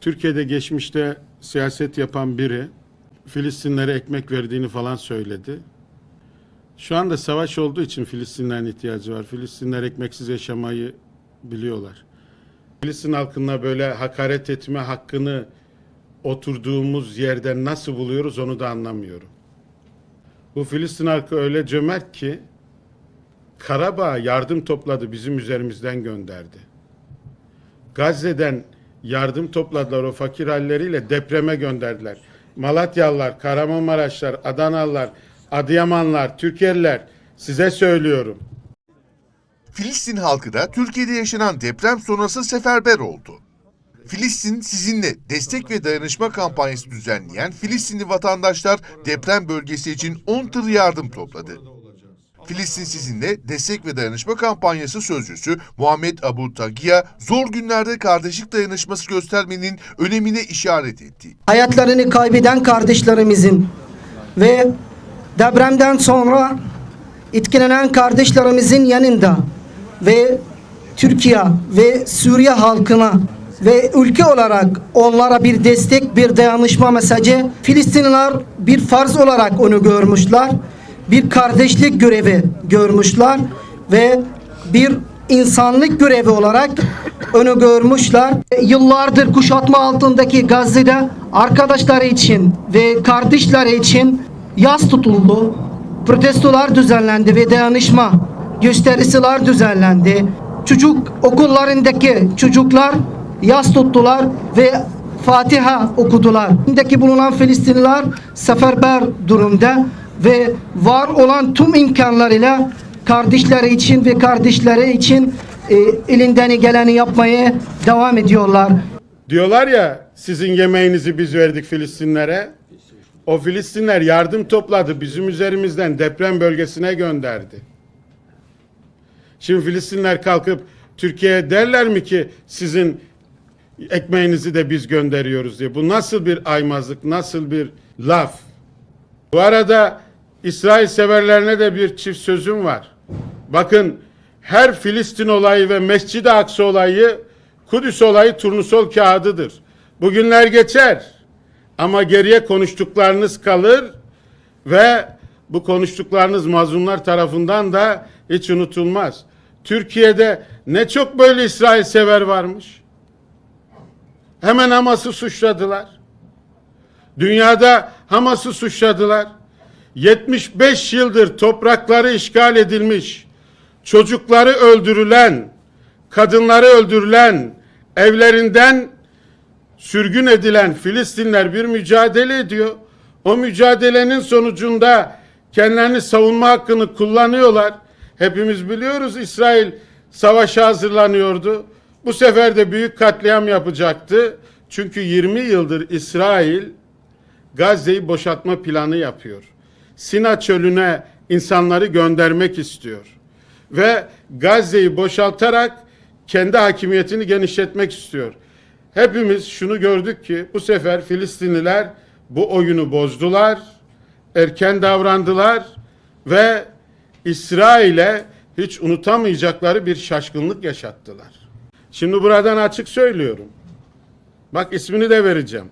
Türkiye'de geçmişte siyaset yapan biri Filistinlere ekmek verdiğini falan söyledi. Şu anda savaş olduğu için Filistinlerin ihtiyacı var. Filistinler ekmeksiz yaşamayı biliyorlar. Filistin halkına böyle hakaret etme hakkını oturduğumuz yerden nasıl buluyoruz onu da anlamıyorum. Bu Filistin halkı öyle cömert ki Karabağ yardım topladı bizim üzerimizden gönderdi. Gazze'den yardım topladılar o fakir halleriyle depreme gönderdiler. Malatyalılar, Kahramanmaraşlar, Adanalılar, Adıyamanlar, Türkiye'liler size söylüyorum. Filistin halkı da Türkiye'de yaşanan deprem sonrası seferber oldu. Filistin sizinle destek ve dayanışma kampanyası düzenleyen Filistinli vatandaşlar deprem bölgesi için 10 tır yardım topladı. Filistin sizinle destek ve dayanışma kampanyası sözcüsü Muhammed Abu Tagiya zor günlerde kardeşlik dayanışması göstermenin önemine işaret etti. hayatlarını kaybeden kardeşlerimizin ve depremden sonra etkilenen kardeşlerimizin yanında ve Türkiye ve Suriye halkına ve ülke olarak onlara bir destek, bir dayanışma mesajı Filistinliler bir farz olarak onu görmüşler. Bir kardeşlik görevi görmüşler ve bir insanlık görevi olarak onu görmüşler. Yıllardır kuşatma altındaki Gazze'de arkadaşları için ve kardeşleri için yas tutuldu. Protestolar düzenlendi ve dayanışma gösterisiler düzenlendi. Çocuk okullarındaki çocuklar yas tuttular ve Fatiha okudular. Şimdiki bulunan Filistinliler seferber durumda ve var olan tüm imkanlarıyla kardeşleri için ve kardeşleri için e, elinden geleni yapmaya devam ediyorlar. Diyorlar ya sizin yemeğinizi biz verdik Filistinlere. O Filistinler yardım topladı bizim üzerimizden deprem bölgesine gönderdi. Şimdi Filistinler kalkıp Türkiye'ye derler mi ki sizin ekmeğinizi de biz gönderiyoruz diye. Bu nasıl bir aymazlık, nasıl bir laf? Bu arada İsrail severlerine de bir çift sözüm var. Bakın her Filistin olayı ve Mescid-i Aksa olayı Kudüs olayı turnusol kağıdıdır. Bugünler geçer ama geriye konuştuklarınız kalır ve bu konuştuklarınız mazlumlar tarafından da hiç unutulmaz. Türkiye'de ne çok böyle İsrail sever varmış. Hemen Hamas'ı suçladılar. Dünyada Hamas'ı suçladılar. 75 yıldır toprakları işgal edilmiş, çocukları öldürülen, kadınları öldürülen, evlerinden sürgün edilen Filistinler bir mücadele ediyor. O mücadelenin sonucunda kendilerini savunma hakkını kullanıyorlar. Hepimiz biliyoruz İsrail savaşa hazırlanıyordu. Bu sefer de büyük katliam yapacaktı. Çünkü 20 yıldır İsrail Gazze'yi boşaltma planı yapıyor. Sina çölüne insanları göndermek istiyor. Ve Gazze'yi boşaltarak kendi hakimiyetini genişletmek istiyor. Hepimiz şunu gördük ki bu sefer Filistinliler bu oyunu bozdular, erken davrandılar ve İsrail'e hiç unutamayacakları bir şaşkınlık yaşattılar. Şimdi buradan açık söylüyorum. Bak ismini de vereceğim.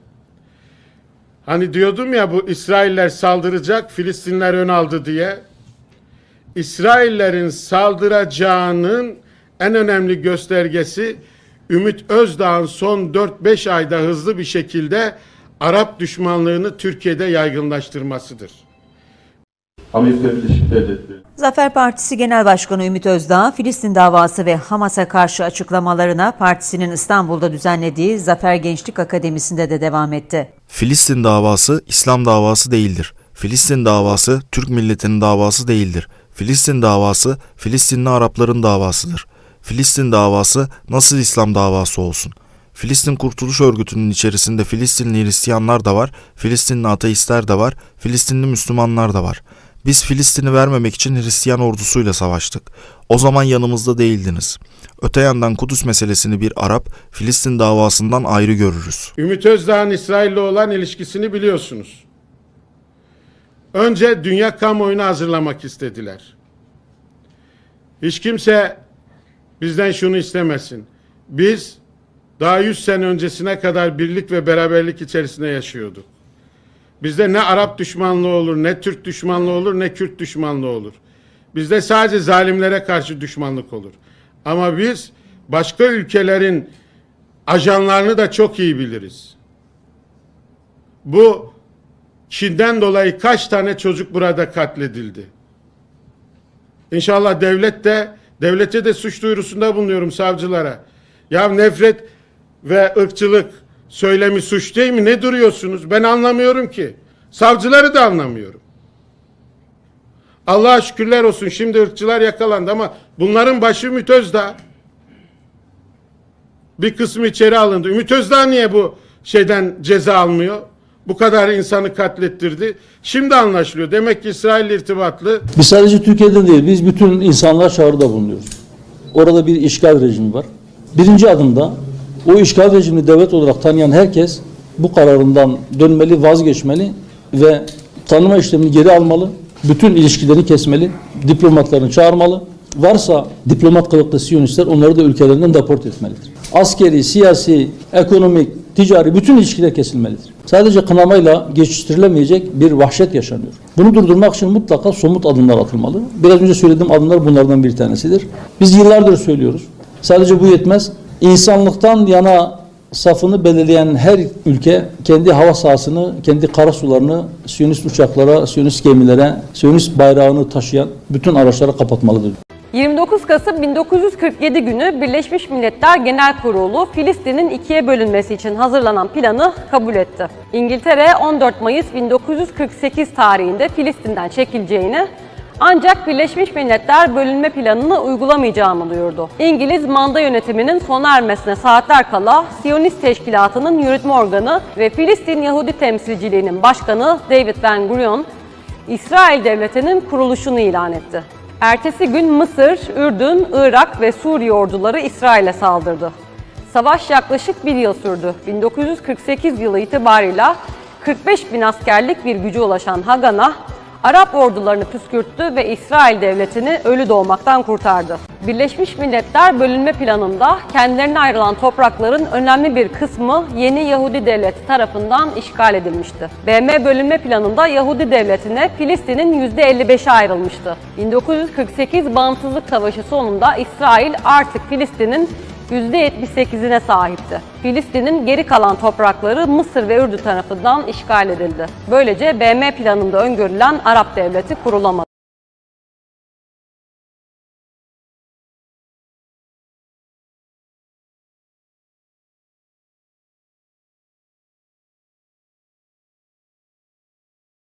Hani diyordum ya bu İsrailler saldıracak, Filistinler ön aldı diye. İsraillerin saldıracağının en önemli göstergesi Ümit Özdağ'ın son 4-5 ayda hızlı bir şekilde Arap düşmanlığını Türkiye'de yaygınlaştırmasıdır. Amerika Birleşik Devletleri Zafer Partisi Genel Başkanı Ümit Özdağ, Filistin davası ve Hamas'a karşı açıklamalarına partisinin İstanbul'da düzenlediği Zafer Gençlik Akademisi'nde de devam etti. Filistin davası İslam davası değildir. Filistin davası Türk milletinin davası değildir. Filistin davası Filistinli Arapların davasıdır. Filistin davası nasıl İslam davası olsun? Filistin Kurtuluş Örgütü'nün içerisinde Filistinli Hristiyanlar da var, Filistinli ateistler de var, Filistinli Müslümanlar da var. Biz Filistin'i vermemek için Hristiyan ordusuyla savaştık. O zaman yanımızda değildiniz. Öte yandan Kudüs meselesini bir Arap, Filistin davasından ayrı görürüz. Ümit Özdağ'ın İsrail'le olan ilişkisini biliyorsunuz. Önce dünya kamuoyunu hazırlamak istediler. Hiç kimse bizden şunu istemesin. Biz daha 100 sene öncesine kadar birlik ve beraberlik içerisinde yaşıyorduk. Bizde ne Arap düşmanlığı olur, ne Türk düşmanlığı olur, ne Kürt düşmanlığı olur. Bizde sadece zalimlere karşı düşmanlık olur. Ama biz başka ülkelerin ajanlarını da çok iyi biliriz. Bu Çin'den dolayı kaç tane çocuk burada katledildi? İnşallah devlet de devlete de suç duyurusunda bulunuyorum savcılara. Ya nefret ve ırkçılık söylemi suç değil mi? Ne duruyorsunuz? Ben anlamıyorum ki. Savcıları da anlamıyorum. Allah'a şükürler olsun şimdi ırkçılar yakalandı ama bunların başı Ümit Özdağ. Bir kısmı içeri alındı. Ümit Özdağ niye bu şeyden ceza almıyor? Bu kadar insanı katlettirdi. Şimdi anlaşılıyor. Demek ki İsrail irtibatlı Biz sadece Türkiye'de değil, biz bütün insanlar çağrıda bulunuyoruz. Orada bir işgal rejimi var. Birinci adımda o işgal rejimini devlet olarak tanıyan herkes bu kararından dönmeli, vazgeçmeli ve tanıma işlemini geri almalı. Bütün ilişkilerini kesmeli, diplomatlarını çağırmalı. Varsa diplomat kılıklı Siyonistler onları da ülkelerinden deport etmelidir. Askeri, siyasi, ekonomik, ticari bütün ilişkiler kesilmelidir. Sadece kınamayla geçiştirilemeyecek bir vahşet yaşanıyor. Bunu durdurmak için mutlaka somut adımlar atılmalı. Biraz önce söylediğim adımlar bunlardan bir tanesidir. Biz yıllardır söylüyoruz. Sadece bu yetmez. İnsanlıktan yana safını belirleyen her ülke kendi hava sahasını, kendi kara sularını Siyonist uçaklara, Siyonist gemilere, Siyonist bayrağını taşıyan bütün araçlara kapatmalıdır. 29 Kasım 1947 günü Birleşmiş Milletler Genel Kurulu Filistin'in ikiye bölünmesi için hazırlanan planı kabul etti. İngiltere 14 Mayıs 1948 tarihinde Filistin'den çekileceğini ancak Birleşmiş Milletler bölünme planını uygulamayacağını duyurdu. İngiliz manda yönetiminin sona ermesine saatler kala Siyonist Teşkilatı'nın yürütme organı ve Filistin Yahudi Temsilciliği'nin başkanı David Ben Gurion, İsrail Devleti'nin kuruluşunu ilan etti. Ertesi gün Mısır, Ürdün, Irak ve Suriye orduları İsrail'e saldırdı. Savaş yaklaşık bir yıl sürdü. 1948 yılı itibarıyla 45 bin askerlik bir gücü ulaşan Haganah, Arap ordularını püskürttü ve İsrail devletini ölü doğmaktan kurtardı. Birleşmiş Milletler bölünme planında kendilerine ayrılan toprakların önemli bir kısmı yeni Yahudi devleti tarafından işgal edilmişti. BM bölünme planında Yahudi devletine Filistin'in %55'i ayrılmıştı. 1948 Bağımsızlık Savaşı sonunda İsrail artık Filistin'in %78'ine sahipti. Filistin'in geri kalan toprakları Mısır ve Ürdün tarafından işgal edildi. Böylece BM planında öngörülen Arap devleti kurulamadı.